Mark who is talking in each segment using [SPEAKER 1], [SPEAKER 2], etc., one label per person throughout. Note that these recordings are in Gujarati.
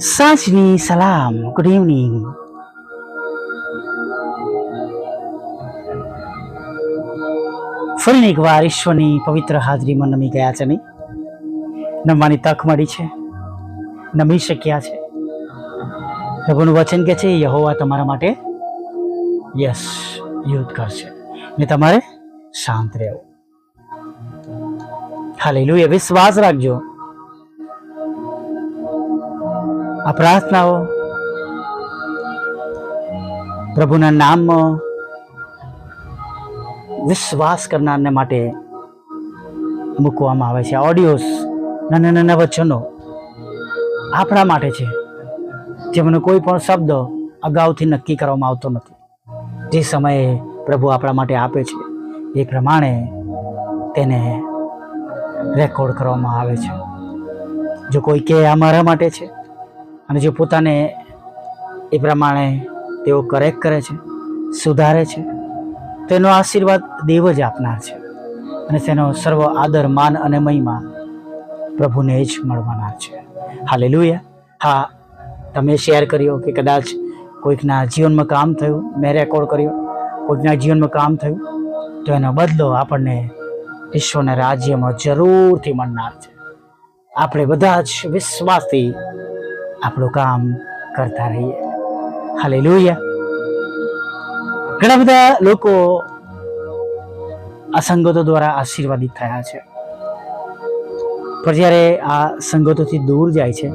[SPEAKER 1] સાંજની સલામ ગુડ ઇવનિંગ ફરીને એકવાર ઈશ્વરની પવિત્ર હાજરીમાં નમી ગયા છે નહીં? નમવાની તક મળી છે. નમી શક્યા છે. પ્રભુનું વચન કે છે, યહોવા તમારા માટે યસ યુદ્ધ કરશે ને તમારે શાંત રહેવું. હાલેલુયા. વિશ્વાસ રાખજો. આ પ્રાર્થનાઓ પ્રભુના નામમાં વિશ્વાસ કરનારને માટે મૂકવામાં આવે છે. ઓડિયોસ નાના નાના વચનો આપણા માટે છે. જેમનો કોઈ પણ શબ્દ અગાઉથી નક્કી કરવામાં આવતો નથી. જે સમયે પ્રભુ આપણા માટે આપે છે, એ પ્રમાણે તેને રેકોર્ડ કરવામાં આવે છે. જો કોઈ કે આ મારા માટે છે અને જો પોતાને એ પ્રમાણે તેઓ કરેક્ટ કરે છે, સુધારે છે, તેનો આશીર્વાદ દેવ જ આપનાર છે અને તેનો સર્વ આદર, માન અને મહિમા પ્રભુને જ મળવાના છે. હાલેલુયા. હા, તમે શેર કર્યો કે કદાચ કોઈકના જીવનમાં કામ થયું, મેં રેકોર્ડ કર્યો, કોઈકના જીવનમાં કામ થયું, તો એનો બદલો આપણને ઈશ્વરના રાજ્યમાં જરૂરથી મળનાર છે. આપણે બધા જ વિશ્વાસથી આપણું કામ કરતા રહીએ. હાલેલુયા. ઘણા બધા લોકો આ સંગતો દ્વારા આશીર્વાદિત થયા છે. પણ જ્યારે આ સંગતોથી દૂર જાય છે,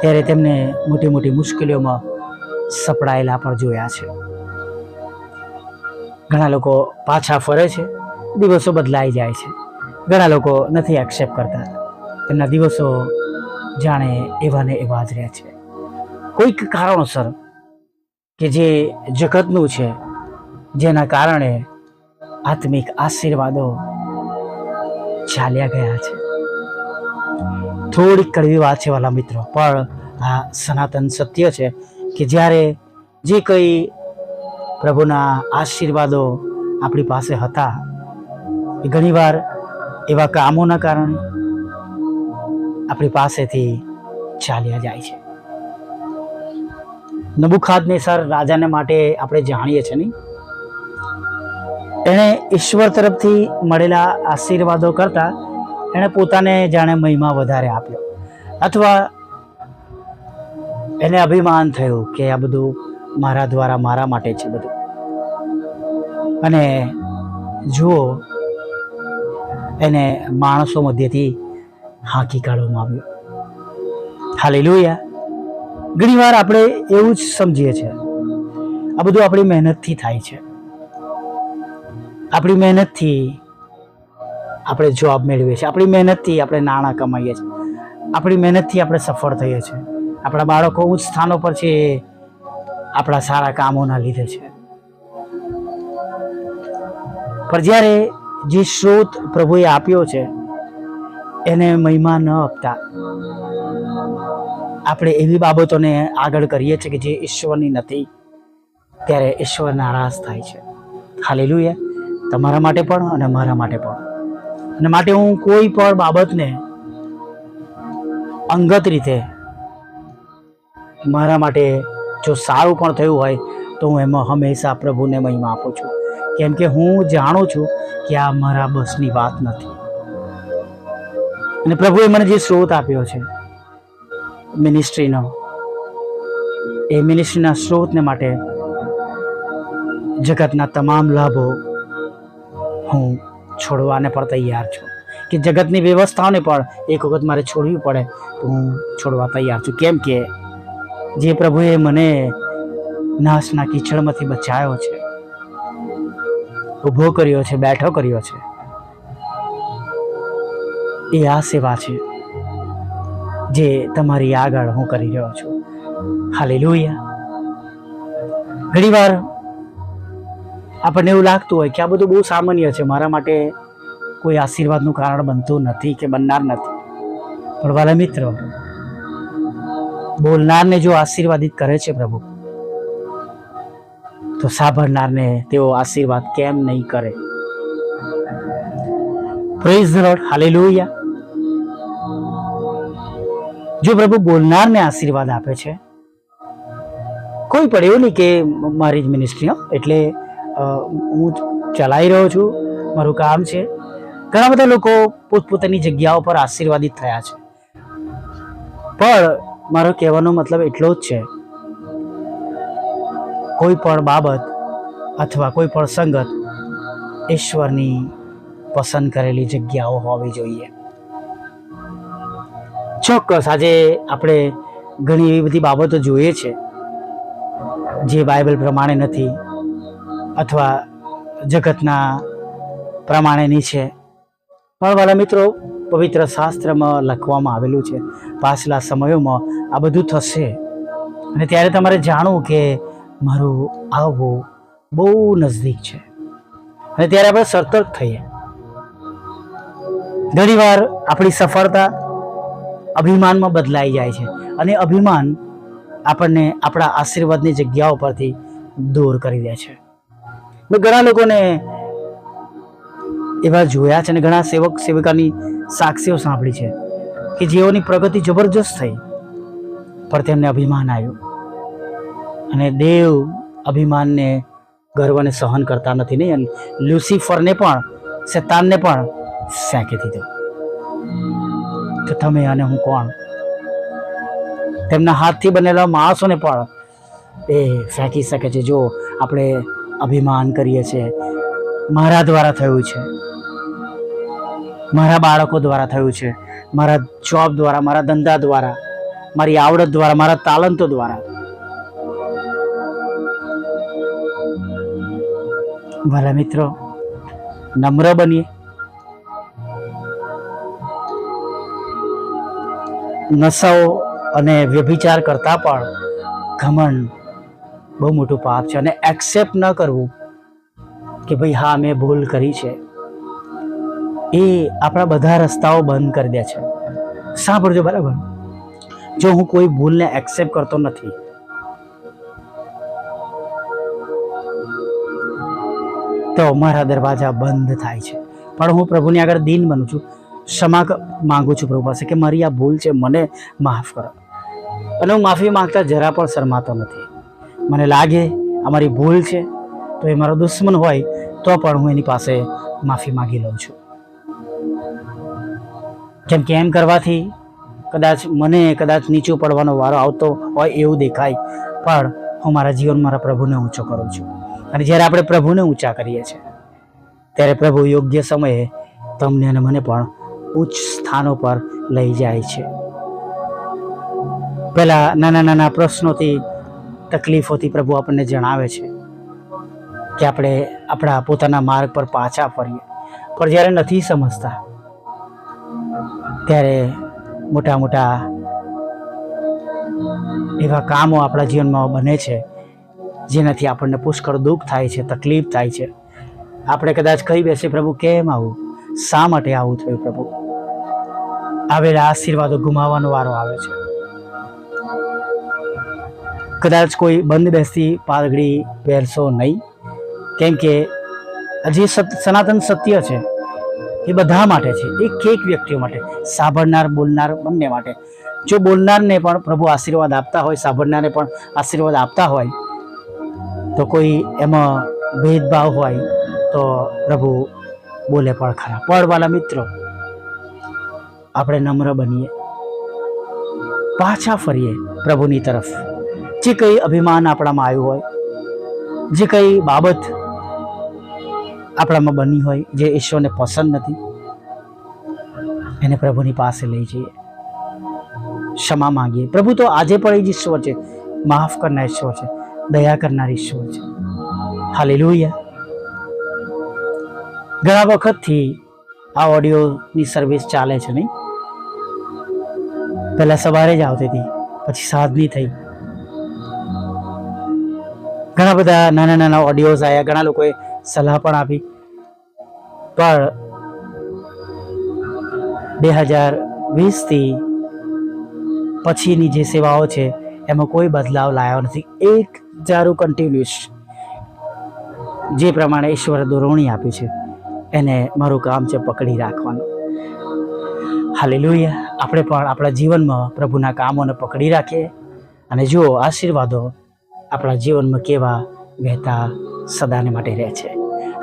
[SPEAKER 1] ત્યારે તેમને મોટી મોટી મુશ્કેલીઓમાં સપડાયેલા પણ જોયા છે. ઘણા લોકો પાછા ફરે છે, દિવસો બદલાઈ જાય છે. ઘણા લોકો નથી એક્સેપ્ટ કરતા. તેમના દિવસો જાણે એવા ને એવા જ રહે છે. કોઈક કારણોસર કે જે જગતનું છે, જેના કારણે આત્મિક આશીર્વાદો ચાલ્યા ગયા છે. થોડીક કડવી વાત છે વાલા મિત્રો, પણ આ સનાતન સત્ય છે કે જ્યારે જે કંઈ પ્રભુના આશીર્વાદો આપણી પાસે હતા, એ ઘણીવાર એવા કામોના કારણે આપણી પાસેથી ચાલ્યા જાય છે. નબુખાદને સર રાજાને માટે આપણે જાણીએ છીએ નહીં. એણે ઈશ્વર તરફથી મળેલા આશીર્વાદો કરતા એણે પોતાને જાણે મહિમા વધારે આપ્યો. અથવા એને અભિમાન થયું કે આ બધું મારા દ્વારા મારા માટે છે બધું. અને જુઓ, એને માણસો મધ્યથી હાંકી કાઢવામાં આવ્યું. હાલે લોહિયા ઘણી વાર આપણે એવું જ સમજીએ છીએ. આ બધું આપણી મહેનતથી થાય છે. આપણી મહેનતથી આપણે જોબ મેળવીએ છીએ. આપણી મહેનતથી આપણે નાણાં કમાઈએ છીએ. આપણી મહેનતથી આપણે સફળ થઈએ છીએ. આપણા બાળકો ઉચ્ચ સ્થાનો પર છે. આપણા સારા કામોના લીધે છે. પણ જ્યારે જે સ્ત્રોત પ્રભુએ આપ્યો છે એને મહિમા ન આપતા. આપણે એવી બાબતોને આગળ કરીએ છીએ કે જે ઈશ્વરની નથી, ત્યારે ઈશ્વર નારાજ થાય છે. હાલેલુયા. તમારા માટે પણ અને મારા માટે પણ. અને માટે હું કોઈ પણ બાબતને અંગત રીતે મારા માટે જો સારું પણ થયું હોય, તો હું એમાં હંમેશા પ્રભુને મહિમા આપું છું. કેમ કે હું જાણું છું કે આ મારા બસની વાત નથી. અને પ્રભુએ મને જે સ્રોત આપ્યો છે મિનિસ્ટ્રીનો એ મિનિસ્ટ્રીના સ્ત્રોતને માટે જગતના તમામ લાભો હું છોડવાને પણ તૈયાર છું. કે જગતની વ્યવસ્થાઓને પણ એક વખત મારે છોડવી પડે તો હું છોડવા તૈયાર છું. કેમ કે જે પ્રભુએ મને નાશના કીચડમાંથી બચાવ્યો છે, ઊભો કર્યો છે, બેઠો કર્યો છે એ આ સેવા છે, જે તમારી આગળ હું કરી રહ્યો છું. હાલેલુયા. ઘણીવાર આપણને એવું લાગતું હોય કે આ બધું બહુ સામાન્ય છે, મારા માટે કોઈ આશીર્વાદનું કારણ બનતું નથી કે બનનાર નથી. પણ વાલા મિત્રો, બોલનારને જો આશીર્વાદિત કરે છે પ્રભુ, તો સાંભળનારને તેઓ આશીર્વાદ કેમ નહીં કરે? Praise the Lord hallelujah. જો પ્રભુ બોલનારને આશીર્વાદ આપે છે? કોઈ પણ એવું નહીં કે મારી જ મિનિસ્ટ્રી એટલે હું ચલાવી રહ્યો છું, મારું કામ છે. ઘણા બધા લોકો પોતપોતાની જગ્યાઓ પર આશીર્વાદિત થયા છે. પણ મારો કહેવાનો મતલબ એટલો જ છે, કોઈ પણ બાબત અથવા કોઈ પણ સંગત ઈશ્વરની પસંદ કરેલી જગ્યાઓ હોવી જોઈએ. ચોક્કસ આજે આપણે ઘણી એવી બધી બાબતો જોઈએ છે, જે બાઇબલ પ્રમાણે નથી અથવા જગતના પ્રમાણેની છે. પણ વાલા મિત્રો, પવિત્ર શાસ્ત્રમાં લખવામાં આવેલું છે, પાછલા સમયોમાં આ બધું થશે. અને ત્યારે તમારે જાણવું કે મારું આવવું બહુ નજદીક છે. અને ત્યારે આપણે સતર્ક થઈએ. ઘણીવાર આપણી સફળતા અભિમાનમાં બદલાઈ જાય છે. અને અભિમાન આપણને આપણા આશીર્વાદની જગ્યાઓ પરથી દૂર કરી દે છે. મેં ઘણા લોકોને એવા જોયા છે અને ઘણા સેવક સેવિકાની સાક્ષીઓ સાંભળી છે કે જેઓની પ્રગતિ જબરજસ્ત થઈ, પણ તેમને અભિમાન આવ્યું. અને દેવ અભિમાનને ગર્વને સહન કરતા નથી, નહીં અને લ્યુસિફરને પણ, શેતાનને પણ ફેંકી દીધો. તમે અને હું કોણ? તેમના હાથથી બનેલા માણસોને પણ એ ફેંકી શકે છે. જો આપણે અભિમાન કરીએ છીએ, મારા દ્વારા થયું છે. મારા બાળકો દ્વારા થયું છે. મારા જોબ દ્વારા, મારા ધંધા દ્વારા, મારી આવડત દ્વારા, મારા તાલંતો દ્વારા. ભલા મિત્રો, નમ્ર બનીએ. નશાઓ અને વ્યભિચાર કરતાં પણ ઘમંડ બહુ મોટું પાપ છે અને એક્સેપ્ટ ન કરવું કે ભાઈ હા, મેં ભૂલ કરી છે, એ આપણા બધા રસ્તાઓ બંધ કરી દે છે. સાંભળજો બરાબર? જો હું કોઈ ભૂલને એક્સેપ્ટ કરતો નથી, તો મારા દરવાજા બંધ થાય છે. પણ હું પ્રભુની આગળ દિન બનું છું. ક્ષમા માગું છું પ્રભુ પાસે કે મારી આ ભૂલ છે, મને માફ કરો. અને હું માફી માંગતા જરા પણ શરમાતો નથી. મને લાગે અમારી ભૂલ છે, તો એ મારો દુશ્મન હોય, તો પણ હું એની પાસે માફી માગી લઉં છું. કેમ કે એમ કરવાથી કદાચ મને કદાચ નીચું પડવાનો વારો આવતો હોય એવું દેખાય, પણ હું મારા જીવન મારા પ્રભુને ઊંચો કરું છું. અને જ્યારે આપણે પ્રભુને ઊંચા કરીએ છીએ, ત્યારે પ્રભુ યોગ્ય સમયે તમને અને મને પણ ઉચ્ચ સ્થાનો પર લઈ જાય છે. પહેલાં નાના નાના પ્રશ્નોથી, તકલીફોથી પ્રભુ આપણને જણાવે છે કે આપણે આપણા પોતાના માર્ગ પર પાછા ફરીએ. પણ જ્યારે નથી સમજતા, ત્યારે મોટા મોટા એવા કામો આપણા જીવનમાં બને છે, જેનાથી આપણને પુષ્કળ દુઃખ થાય છે, તકલીફ થાય છે. આપણે કદાચ કહી બેસીએ, પ્રભુ, કેમ આવું? શા માટે આવું થયું, પ્રભુ? આવેલા આશીર્વાદો ગુમાવવાનો વારો આવે છે. કદાચ કોઈ બંધ બેસતી પાઘડી પહેરશો નહીં, કેમ કે સત- સનાતન સત્ય છે. એ બધા માટે છે. એક એક વ્યક્તિઓ માટે. સાંભળનાર, બોલનાર બંને માટે. જો બોલનારને પણ પ્રભુ આશીર્વાદ આપતા હોય, સાંભળનારને પણ આશીર્વાદ આપતા હોય, તો કોઈ એમાં ભેદભાવ હોય, તો પ્રભુ બોલે પણ ખરા. પડવાલા મિત્રો આપણે નમ્ર બનીએ. પાછા ફરીએ પ્રભુની તરફ. જે કંઈ અભિમાન આપણામાં આવ્યું હોય, જે કંઈ બાબત આપણામાં બની હોય, જે ઈશ્વરને પસંદ નથી, એને પ્રભુની પાસે લઈ જઈએ. ક્ષમા માંગીએ. પ્રભુ તો આજે પણ એ જ ઈશ્વર છે. માફ કરનાર ઈશ્વર છે. દયા કરનાર ઈશ્વર છે. હાલેલુયા. ઘણા વખતથી આ ઓડિયોની સર્વિસ ચાલે છે નહીં? પહેલા સવારે જ આવતી હતી. પછી સાંજની થઈ. ઘણા બધા નાના નાના ઓડિયોઝ આવ્યા ઘણા લોકોએ સલાહ પણ આપી. પણ બે હજાર વીસથી પછીની જે સેવાઓ છે, એમાં કોઈ બદલાવ લાવ્યો નથી. એક જારું કન્ટિન્યુઅસ જે પ્રમાણે ઈશ્વરે દોરવણી આપી છે, એને મારું કામ છે પકડી રાખવાનું. હાલેલુયા. આપણે પણ આપણા જીવનમાં પ્રભુના કામોને પકડી રાખીએ અને જુઓ, આશીર્વાદો આપણા જીવનમાં કેવા વહેતા સદાને માટે રહે છે.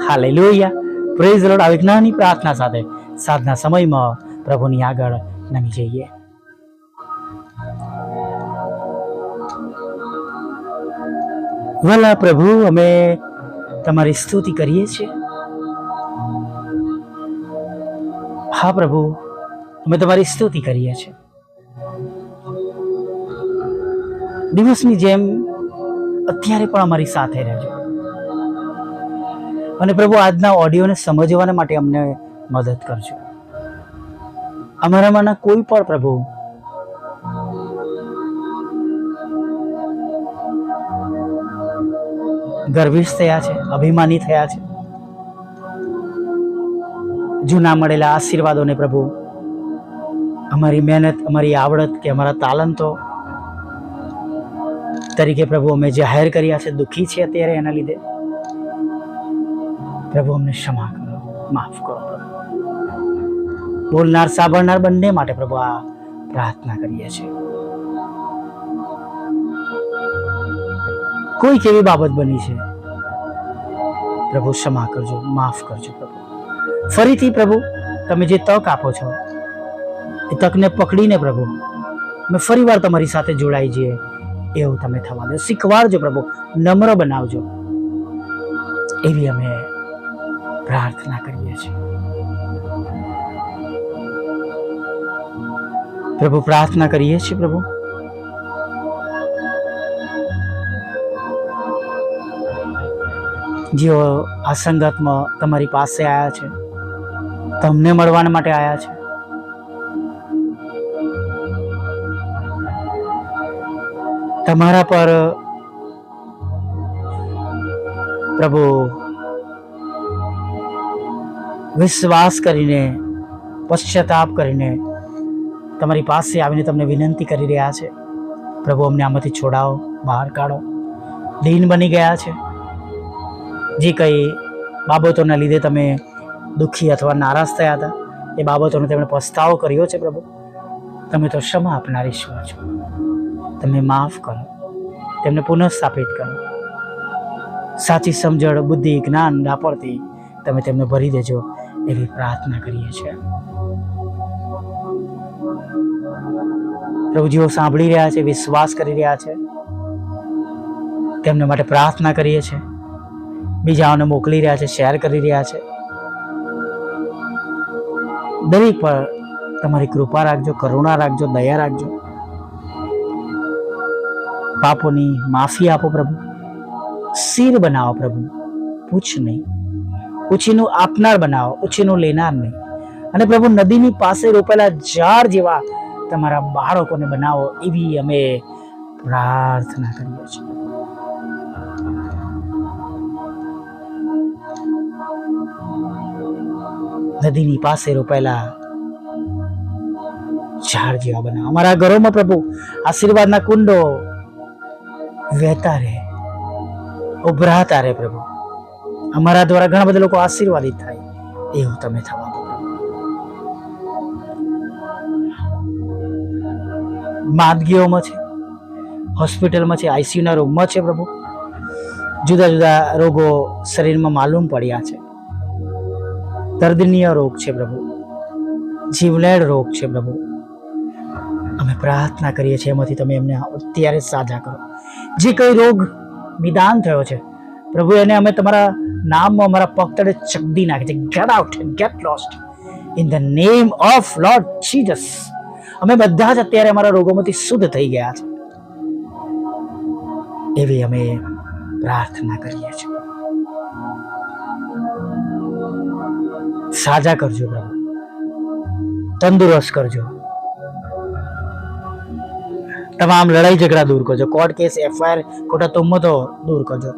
[SPEAKER 1] હાલેલુયા. પ્રેઝ લોડ આવી જ્ઞાની પ્રાર્થના સાથે સાધના સમયમાં પ્રભુની આગળ નમી જઈએ. ભલા પ્રભુ, અમે તમારી સ્તુતિ કરીએ છીએ. હા પ્રભુ અમે તમારી સ્તુતિ કરીએ છીએ. દિવસની જેમ અત્યારે પણ અમારી સાથે રહેજો. અને પ્રભુ, આજના ઓડિયોને સમજવાના માટે અમને મદદ કરજો. અમારામાંના કોઈ પણ પ્રભુ ગર્વિષ્ઠ થયા છે, અભિમાની થયા છે, જૂના મળેલા આશીર્વાદોને પ્રભુ અમારી મહેનત, અમારી આવડત કે અમારા તાલંતો તરીકે પ્રભુ અમે જાહેર કર્યા છે, દુઃખી છે અત્યારે એના લીધે, પ્રભુ અમને ક્ષમા કરો, માફ કરો બોલનાર, સાંભળનાર બંને માટે પ્રભુ આ પ્રાર્થના કરીએ છીએ. કોઈ કેવી બાબત બની છે? પ્રભુ ક્ષમા કરજો, માફ કરજો પ્રભુ. ફરીથી પ્રભુ, તમે જે તક આપો છો એ તકને પકડીને પ્રભુ, અમે ફરીવાર તમારી સાથે જોડાઈ જઈએ. એવું તમે થવા દો શીખવાડજો પ્રભુ, નમ્ર બનાવજો. એવી અમે પ્રાર્થના કરીએ છીએ. પ્રભુ, પ્રાર્થના કરીએ છીએ પ્રભુ. જેઓ આ સંગતમાં તમારી પાસે આવ્યા છે, તમને મળવાના માટે આવ્યા છે તમારા પર, પ્રભુ, વિશ્વાસ કરીને, પશ્ચાતાપ કરીને તમારી પાસે આવીને તમને વિનંતી કરી રહ્યા છે. પ્રભુ, અમને આમાંથી છોડાવો, બહાર કાઢો. દીન બની ગયા છે. જે કંઈ બાબતોના લીધે તમે દુઃખી અથવા નારાજ થયા હતા, એ બાબતોનો તેમણે પસ્તાવો કર્યો છે, પ્રભુ. તમે તો ક્ષમા આપનાર ઈશ્વર છો. તમે માફ કરો, તેમને પુનઃસ્થાપિત કરો. સાચી સમજણ, બુદ્ધિ, જ્ઞાન દાપરથી તમે તેમને ભરી દેજો એવી પ્રાર્થના કરીએ છીએ. પ્રભુજીઓ સાંભળી રહ્યા છે, વિશ્વાસ કરી રહ્યા છે. તેમને માટે પ્રાર્થના કરીએ છીએ. બીજાઓને મોકલી રહ્યા છે, શેર કરી રહ્યા છે. દરેક પર તમારી કૃપા રાખજો, કરુણા રાખજો, દયા રાખજો. પાપોની માફી આપો પ્રભુ. શિર બનાવો પ્રભુ. પૂછ નહીં. ઉછીનું આપનાર બનાવો, ઉછીનું લેનાર નહીં. અને પ્રભુ, નદીની પાસે રોપેલા ઝાડ જેવા તમારા બાળકોને બનાવો એવી અમે પ્રાર્થના કરીએ છીએ. નદીની પાસે રોપાયેલા ઝાડ જેવા બનાવો. અમારા ઘરોમાં પ્રભુ આશીર્વાદના કુંડો વહેતા રહે, ઉભરાતા રહે પ્રભુ. અમારા દ્વારા ઘણા બધા લોકો આશીર્વાદિત થાય, એવું તમે થવા દો. માંદગીઓમાં છે, હોસ્પિટલમાં છે, આઈસીયુના રૂમમાં છે પ્રભુ. જુદા જુદા રોગો શરીરમાં માલુમ પડ્યા છે. દર્દનીય રોગ છે પ્રભુ. જીવલેણ રોગ છે પ્રભુ. અમે પ્રાર્થના કરીએ છીએ એમાંથી તમે એમને અત્યારે સાજા કરો. જે કઈ રોગ નિદાન થયો છે, પ્રભુ એને અમે તમારા નામમાં અમારા પગ તળે ચકદી નાખી છે. Get out get lost in the name of Lord Jesus અમે બધા જ અત્યારે અમારા રોગોમાંથી શુદ્ધ થઈ ગયા છે. એવી અમે પ્રાર્થના કરીએ છીએ. સાજા કરજો પ્રભુ. તંદુરસ્ત કરજો. તમામ લડાઈ ઝઘડા દૂર કરજો. કોર્ટ કેસ એફઆઈઆર ખોટા તુમ્મતો દૂર કરજો.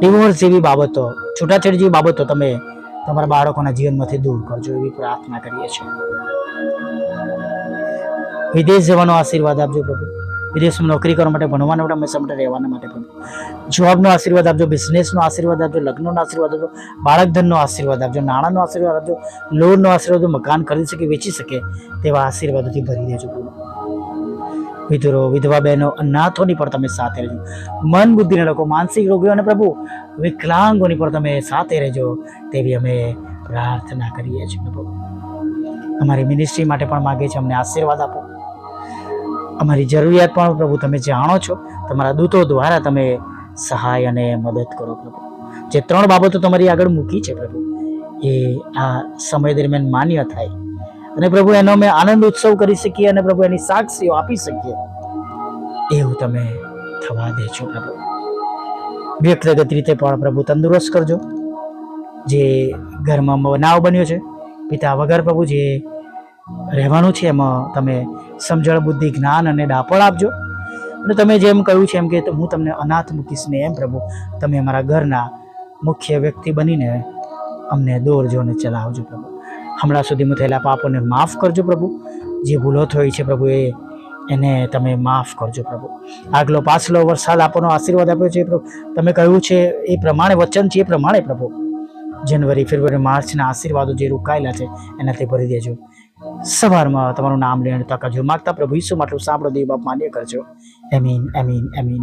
[SPEAKER 1] ડિવોર્સ જેવી બાબતો છૂટાછેડ જેવી બાબતો તમે તમારા બાળકોના જીવનમાંથી દૂર કરજો એવી પ્રાર્થના કરીએ છીએ. વિદેશ જવાનો આશીર્વાદ આપજો પ્રભુ. વિદેશમાં નોકરી કરવા માટે, ભણવાના માટે, હંમેશા માટે, રહેવાના માટે પ્રભુ. જોબનો આશીર્વાદ આપજો બિઝનેસનો આશીર્વાદ આપજો, લગ્નનો આશીર્વાદ આપજો બાળક ધનનો આશીર્વાદ આપજો, નાણાંનો આશીર્વાદ આપજો લોનનો આશીર્વાદ મકાન ખરીદી શકે, વેચી શકે, તેવા આશીર્વાદોથી ભરી દેજો પ્રભુ. વિધુરો, વિધવા બહેનો, અનાથોની પણ તમે સાથે રહેજો. મન બુદ્ધિના લોકો, માનસિક રોગીઓ અને પ્રભુ, વિકલાંગોની પણ તમે સાથે રહેજો. તેવી અમે પ્રાર્થના કરીએ છીએ પ્રભુ. અમારી મિનિસ્ટ્રી માટે પણ માગે છે, અમને આશીર્વાદ આપો. અમારી જરૂરિયાત પણ પ્રભુ તમે જાણો છો. તમારા દૂતો દ્વારા તમે સહાય અને મદદ કરો પ્રભુ. જે ત્રણ બાબતો તમારી આગળ મૂકી છે પ્રભુ, એ આ સમય દરમિયાન માન્ય થાય. અને પ્રભુ, એનો અમે આનંદ ઉત્સવ કરી શકીએ અને પ્રભુ એની સાક્ષીઓ આપી શકીએ. એવું તમે થવા દેજો પ્રભુ. વ્યક્તિગત રીતે પણ પ્રભુ તંદુરસ્ત કરજો. જે ઘરમાં બનાવ બન્યો છે, પિતા વગર પ્રભુ જે રહેવાનું છે, એમાં તમે સમજણ, બુદ્ધિ, જ્ઞાન અને ડાપણ આપજો. અને તમે જેમ કહ્યું છે એમ કે હું તમને અનાથ મૂકીશ ને એમ પ્રભુ, તમે અમારા ઘરના મુખ્ય વ્યક્તિ બનીને અમને દોરજો અને ચલાવજો પ્રભુ. હમણાં સુધીમાં થયેલા પાપોને માફ કરજો પ્રભુ. જે ભૂલો થઈ છે પ્રભુ એ એને તમે માફ કરજો પ્રભુ. આગલો પાછલો વરસાદ આપવાનો આશીર્વાદ આપ્યો છે પ્રભુ. તમે કહ્યું છે, એ પ્રમાણે વચન છે, એ પ્રમાણે પ્રભુ. જનવરી ફેબ્રુઆરી, માર્ચના આશીર્વાદો જે રોકાયેલા છે, એનાથી ભરી દેજો. સવારમાં તમારું નામ લેણ તક જો માગતા પ્રભુ ઈસુ માટલું સાંભળો, દેવ બાપ માન્ય કરજો. એમીન એમીન એમીન